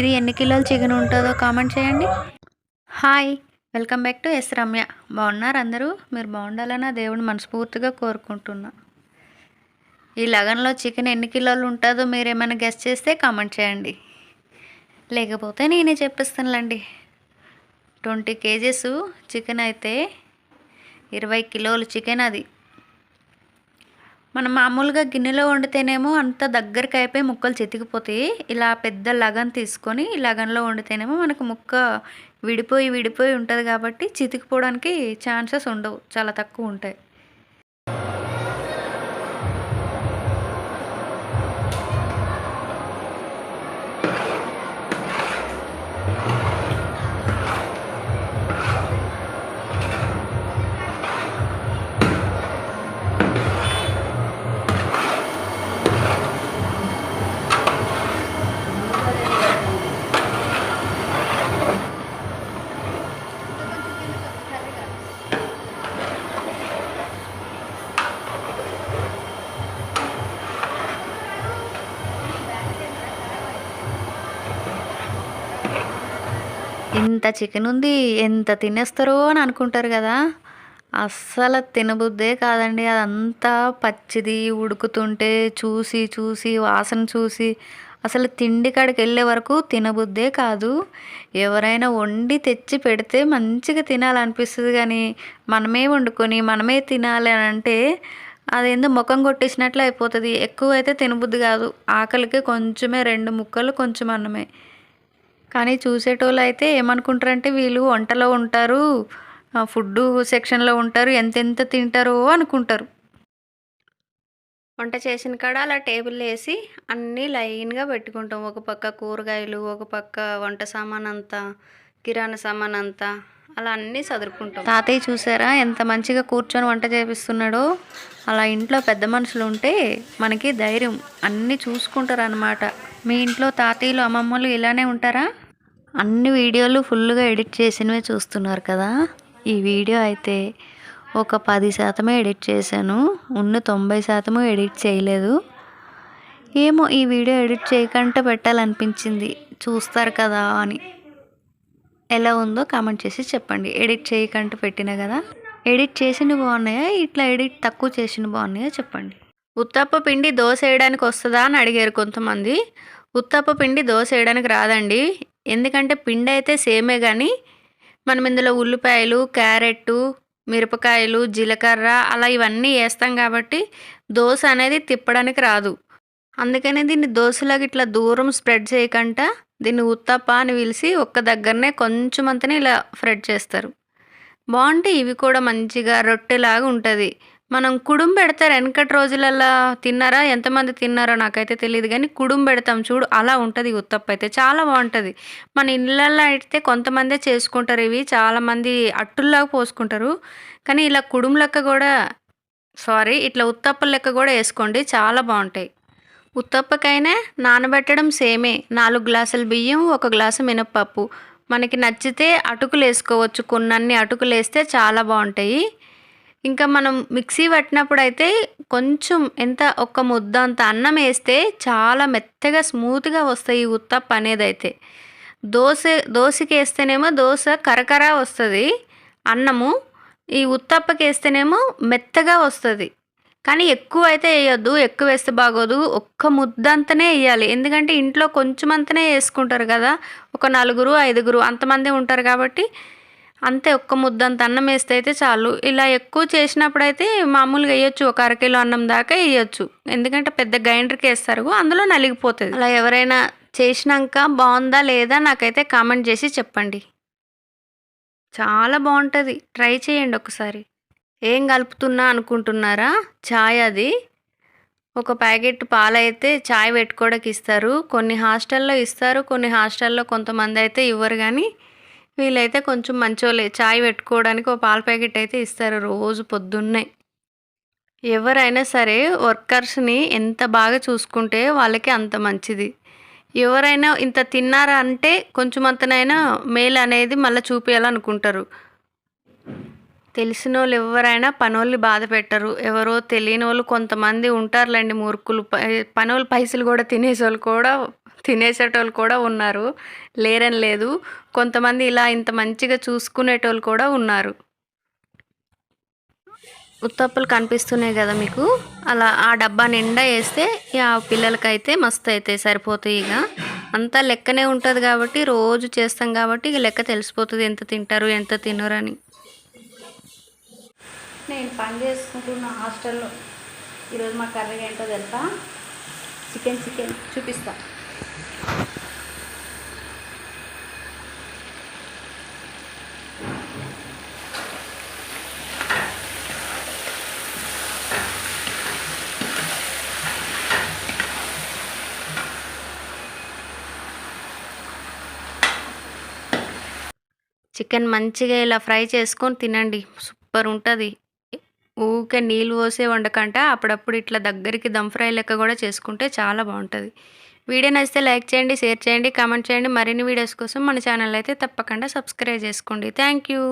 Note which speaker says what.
Speaker 1: ఇది ఎన్ని కిలోల చికెన్ ఉంటుందో కామెంట్ చేయండి. Hi welcome back to S Ramya. బాగున్నారు అందరూ? మీరు బాగుండాలని దేవుడిని మనస్ఫూర్తిగా కోరుకుంటున్నా. ఈ లగన్లో చికెన్ ఎన్ని కిలోలు ఉంటుందో మీరు ఏమైనా గెస్ట్ చేస్తే కామెంట్ చేయండి. లేకపోతే నేనే చెప్పిస్తానులేండి. ట్వంటీ కేజెస్ చికెన్ అయితే ఇరవై కిలోలు చికెన్ అది. మనం మామూలుగా గిన్నెలో వండితేనేమో అంత దగ్గరికి అయిపోయి ముక్కలు చితికిపోతాయి. ఇలా పెద్ద లగన్ తీసుకొని ఈ లగన్లో వండితేనేమో మనకు ముక్క విడిపోయి విడిపోయి ఉంటుంది కాబట్టి చితికిపోవడానికి ఛాన్సెస్ ఉండవు. చాలా తక్కువ ఉంటాయి. ఇంత చికెన్ ఉంది ఎంత తినేస్తారో అని అనుకుంటారు కదా. అస్సలు తినబుద్దే కాదండి. అదంతా పచ్చిది ఉడుకుతుంటే చూసి చూసి వాసన చూసి. అసలు తిండి కాడికి వెళ్ళే వరకు తినబుద్దే కాదు. ఎవరైనా వండి తెచ్చి పెడితే మంచిగా తినాలనిపిస్తుంది కానీ మనమే వండుకొని మనమే తినాలి అని అంటే అదేందో ముఖం కొట్టేసినట్లు అయిపోతుంది. ఎక్కువ అయితే తినబుద్ది కాదు. ఆకలికి కొంచెమే రెండు ముక్కలు కొంచెం అన్నమే. కానీ చూసేటోళ్ళు అయితే ఏమనుకుంటారంటే వీళ్ళు వంటలో ఉంటారు ఫుడ్ సెక్షన్లో ఉంటారు ఎంతెంత తింటారో అనుకుంటారు. వంట చేసిన కాడ అలా టేబుల్ వేసి అన్నీ లైన్గా పెట్టుకుంటాం. ఒక పక్క కూరగాయలు ఒక పక్క వంట సామాన్ అంతా కిరాణా సామాన్ అంతా అలా అన్నీ చదువుకుంటాం తాతయ్య చూసారా ఎంత మంచిగా కూర్చొని వంట చేపిస్తున్నాడో? అలా ఇంట్లో పెద్ద మనుషులు ఉంటే మనకి ధైర్యం. అన్నీ చూసుకుంటారు అనమాట మీ ఇంట్లో తాతయ్యలు అమ్మమ్మలు ఇలానే ఉంటారా? అన్ని వీడియోలు ఫుల్గా ఎడిట్ చేసినవే చూస్తున్నారు కదా. ఈ వీడియో అయితే ఒక పది శాతమే ఎడిట్ చేశాను. ఉన్న తొంభై శాతము ఎడిట్ చేయలేదు. ఏమో ఈ వీడియో ఎడిట్ చేయకుండా పెట్టాలనిపించింది. చూస్తారు కదా అని. ఎలా ఉందో కామెంట్ చేసి చెప్పండి. ఎడిట్ చేయకుండా పెట్టినా కదా. ఎడిట్ చేసిన బాగున్నాయా? ఇట్లా ఎడిట్ తక్కువ చేసిన బాగున్నాయా? చెప్పండి. ఉత్తప్ప పిండి దోశ వేయడానికి వస్తుందా అని అడిగారు కొంతమంది. ఉత్తప్ప పిండి దోశ వేయడానికి రాదండి. ఎందుకంటే పిండి అయితే సేమే కానీ మనం ఇందులో ఉల్లిపాయలు క్యారెట్ మిరపకాయలు జీలకర్ర అలా ఇవన్నీ వేస్తాం కాబట్టి దోశ అనేది తిప్పడానికి రాదు. అందుకనే దీన్ని దోశలాగా ఇట్లా దూరం స్ప్రెడ్ చేయకుండా దీన్ని ఉత్తప్ప అని పిలిచి ఒక్క దగ్గరనే కొంచెం అంతనే ఇలా స్ప్రెడ్ చేస్తారు. బాగుంటే ఇవి కూడా మంచిగా రొట్టెలాగా ఉంటుంది. మనం కుడుం పెడతారు వెనకటి రోజులల్లో తిన్నారా? ఎంతమంది తిన్నారో నాకైతే తెలియదు కానీ కుడుం పెడతాం చూడు అలా ఉంటుంది ఉత్తప్ప అయితే చాలా బాగుంటుంది. మన ఇళ్ళల్లో అయితే కొంతమందే చేసుకుంటారు ఇవి చాలామంది అట్టుల్లాగా పోసుకుంటారు. కానీ ఇలా కుడుం లెక్క కూడా సారీ ఇట్లా ఉత్తప్ప లెక్క కూడా వేసుకోండి చాలా బాగుంటాయి. ఉత్తప్పకైనా నానబెట్టడం సేమే. నాలుగు గ్లాసుల బియ్యం ఒక గ్లాసు మినప్పప్పు. మనకి నచ్చితే అటుకులు వేసుకోవచ్చు. కొన్నన్ని అటుకులు వేస్తే చాలా బాగుంటాయి. ఇంకా మనం మిక్సీ పట్టినప్పుడు అయితే కొంచెం ఎంత ఒక ముద్ద అంత అన్నం వేస్తే చాలా మెత్తగా స్మూత్గా వస్తాయి ఈ ఉత్తప్ప అనేది అయితే దోశ దోశకి వేస్తేనేమో దోశ కరకర వస్తుంది అన్నము. ఈ ఉత్తప్పకి వేస్తేనేమో మెత్తగా వస్తుంది. కానీ ఎక్కువ అయితే వేయొద్దు ఎక్కువ వేస్తే బాగోదు. ఒక్క ముద్ద అంతనే వేయాలి. ఎందుకంటే ఇంట్లో కొంచెం అంతనే వేసుకుంటారు కదా. ఒక నలుగురు ఐదుగురు అంతమంది ఉంటారు కాబట్టి అంతే ఒక్క ముద్దంత అన్నం వేస్తే అయితే చాలు. ఇలా ఎక్కువ చేసినప్పుడు అయితే మామూలుగా వేయొచ్చు. ఒక అరకిలో అన్నం దాకా వేయొచ్చు. ఎందుకంటే పెద్ద గ్రైండర్కి వేస్తారు. అందులో నలిగిపోతుంది. అలా ఎవరైనా చేసినాక బాగుందా లేదా నాకైతే కామెంట్ చేసి చెప్పండి. చాలా బాగుంటుంది. ట్రై చేయండి ఒకసారి. ఏం కలుపుతున్నా అనుకుంటున్నారా? ఛాయ్ అది. ఒక ప్యాకెట్ పాలైతే ఛాయ్ పెట్టుకోవడానికి ఇస్తారు. కొన్ని హాస్టల్లో ఇస్తారు. కొన్ని హాస్టల్లో కొంతమంది అయితే ఇవ్వరు కానీ వీళ్ళైతే కొంచెం మంచోలే చాయ్ పెట్టుకోవడానికి ఒక పాల ప్యాకెట్ అయితే ఇస్తారు రోజు పొద్దున్నే. ఎవరైనా సరే వర్కర్స్ని ఎంత బాగా చూసుకుంటే వాళ్ళకి అంత మంచిది. ఎవరైనా ఇంత తిన్నారా అంటే కొంచెం అంతనైనా మేలు అనేది మళ్ళీ చూపించాలనుకుంటారు తెలిసిన వాళ్ళు ఎవరైనా పనోళ్ళు బాధ పెట్టరు. ఎవరో తెలియని వాళ్ళు కొంతమంది ఉంటారులేండి మూర్ఖులు. పనోళ్ళు పైసలు కూడా తినేసోళ్ళు కూడా తినేసేటోళ్ళు కూడా ఉన్నారు. లేరని లేదు. కొంతమంది ఇలా ఇంత మంచిగా చూసుకునేటోళ్ళు కూడా ఉన్నారు. ఉత్తప్పులు కనిపిస్తున్నాయి కదా మీకు? అలా ఆ డబ్బా నిండా వేస్తే ఆ పిల్లలకైతే మస్తు అవుతాయి సరిపోతాయి ఇక. అంతా లెక్కనే ఉంటుంది కాబట్టి రోజు చేస్తాం కాబట్టి ఇక లెక్క తెలిసిపోతుంది ఎంత తింటారు ఎంత తినరు అని. నేను పని చేసుకుంటున్న హాస్టల్లో. ఈరోజు మా కర్రీ ఏంటో తెలుసా? చికెన్ చికెన్ చూపిస్తాను చికెన్ మంచిగా ఇలా ఫ్రై చేసుకొని తినండి. సూపర్ ఉంటుంది. ఊరికే నీళ్ళు పోసే వండకంట. అప్పుడప్పుడు ఇట్లా దగ్గరికి దమ్ ఫ్రై లెక్క కూడా చేసుకుంటే చాలా బాగుంటుంది. వీడియో నచ్చితే లైక్ చేయండి షేర్ చేయండి కామెంట్ చేయండి. మరిన్ని వీడియోస్ కోసం మన ఛానల్ అయితే తప్పకుండా సబ్స్క్రైబ్ చేసుకోండి. Thank you.